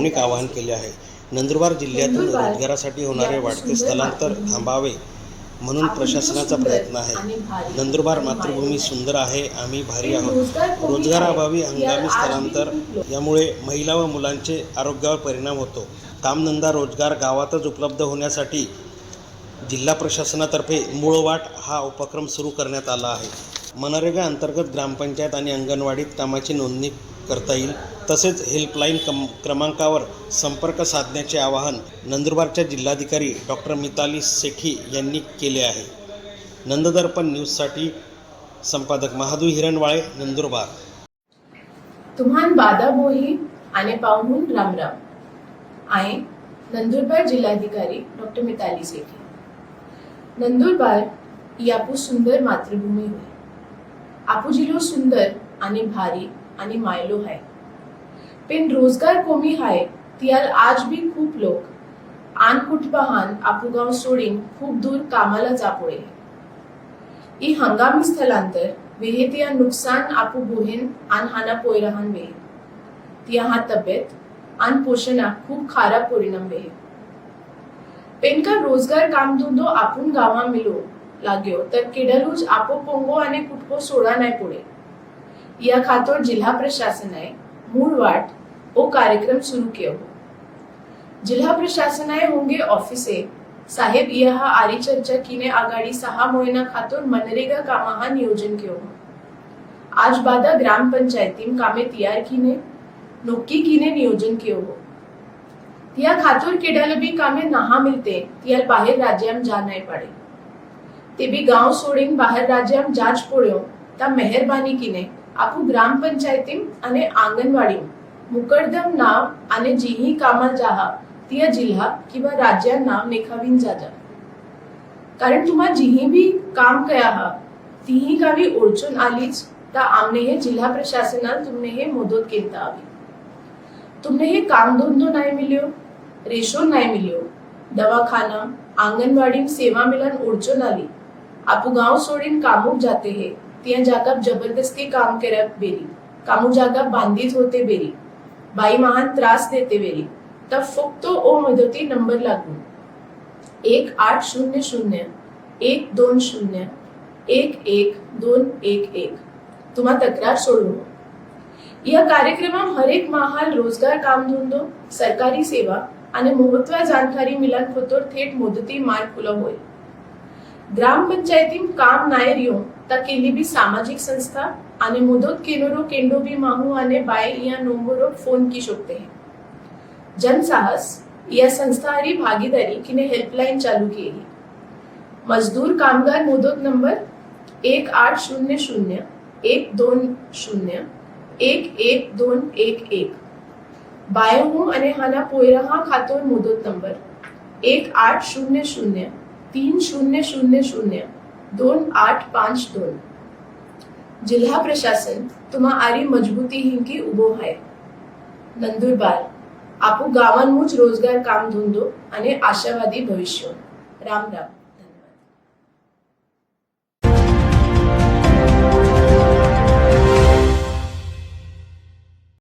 भावनिक आवाहन केले आहे. नंदुरबार जिल्ह्यातून रोजगारासाठी होणारे वाढते स्थलांतर थांबावे म्हणून प्रशासनाचा प्रयत्न आहे. नंदुरबार मातृभूमी सुंदर आहे आम्ही भारी आहोत. रोजगाराअभावी हंगामी स्थलांतर यामुळे महिला व मुलांचे आरोग्यावर परिणाम होतो. कामधंदा रोजगार गावातच उपलब्ध होण्यासाठी जिल्हा प्रशासनातर्फे मूळवाट हा उपक्रम सुरू करण्यात आला आहे. मनरेगा अंतर्गत ग्रामपंचायत आणि अंगणवाडीत कामाची नोंदणी करता येईल. तसेच हेल्पलाईन कम क्रमांकावर संपर्क साधण्याचे आवाहन नंदुरबारच्या जिल्हाधिकारी डॉक्टर मिताली सेठी यांनी केले आहे. नंददर्पण न्यूजसाठी संपादक महादू हिरणवाळे नंदुरबार. तुम्हान बादा बोही आने पाहून रामराम आए नंदुरबार जिल्हाधिकारी डॉक्टर मिताली सेठी. नंदुरबार ही आपू सुंदर मातृभूमी होय आपू जिलो सुंदर आणि भारी आणि मायलो हाय पण रोजगार कमी हाय तियाल आज भी खूप लोक. आन कुटुंबाहान आपुगाव सोडीन खूप दूर कामाला जापोळे ई हंगामी स्थलांतर वेहेतिया नुकसान आपू बोहेन आन हाना पोयरहान वेहे. तिया हा तब्येत आन पोषणा खूप खारा परिणाम वेहे. पेनका रोजगार काम धंदो आपण गावा मिलो लाग्यो तर केडलूज आपो पोंगो आणि कुटको सोडा नाही पुढे. या खातोर जिल्हा प्रशासनाए मूळ वाट वो कार्यक्रम शुरू किए हो। जिल्हा प्रशासनाए होंगे ऑफिसे। साहेब यह आरी चर्चा किने आघाडी सहा मोहिना खातून मनरेगा का महा नियोजन के हो। आज बादा ग्राम पंचायतीम कामे तयार किने नोक्की किने नियोजन केओ हो। तिया खातूर केडाले भी कामे नहा मिलते तियाल बाहेर राज्याम जानाय पडे। ते भी गाव सोडीन बाहेर राज्याम जाच पोळ्यो ता मेहरबानी किने आपू ग्राम पंचायतीम आणि आंगणवाडीम मुकरदम नाम आणि जिही कामा जाहा तिया जिल्हा किंवा राज्या नाम नेखावीन जाजा. कारण तुम्हा जिही भी काम कया हा तीही गावी ओळचून आलीच ता आमने हे जिल्हा प्रशासनान तुमने हे मोदोत केलता आवी. तुमने हे काम धंदो नाही मिल्यो रेशो नाही मिल्यो दवाखाना आंगणवाडी सेवा मिलन ओळचून आली आपू गाव सोडीन कामूक जाते हे तिया जागाप जबरदस्ती काम करप बेरी कामू जागा बांधीत होते बेरी. बाई महान त्रास देते वेळी. तब फक्त ओ मदती नंबर लागू एक आठ शून्य शून्य एक दोन शून्य एक एक दोन एक एक. तुम्हा तक्रार सोडू या कार्यक्रमात हरेक महाल रोजगार कामधंदो सरकारी सेवा आणि महत्त्व जानकारी मिलन खोतोर थेट मुदती मार्ग खुला होईल ग्रामपंचायतीत काम नायर येऊन ता केली बी सामाजिक संस्था आणि मुदत केनोरो केंडो बी माहू आणि बाय या नंबरो फोन की शकते हैं जनसाहस या संस्थारी भागीदारी किने हेल्पलाईन चालू केली मजदूर कामगार मुदत नंबर एक आठ शून्य शून्य एक दोन शून्य एक एक दोन एक एक बायहू અને હાના પોયરહા ખાતોર મુદત નંબર એક આઠ શૂન્ય શૂન્ય तीन शून्य शून्य शून्य दोन आठ पाच दोन जिल्हा प्रशासन तुम्हा आरी मजबूती हिंकी उभो आहे नंदुरबार आपू गावांमुच रोजगार काम धंदो आणि आशावादी भविष्य. राम राम.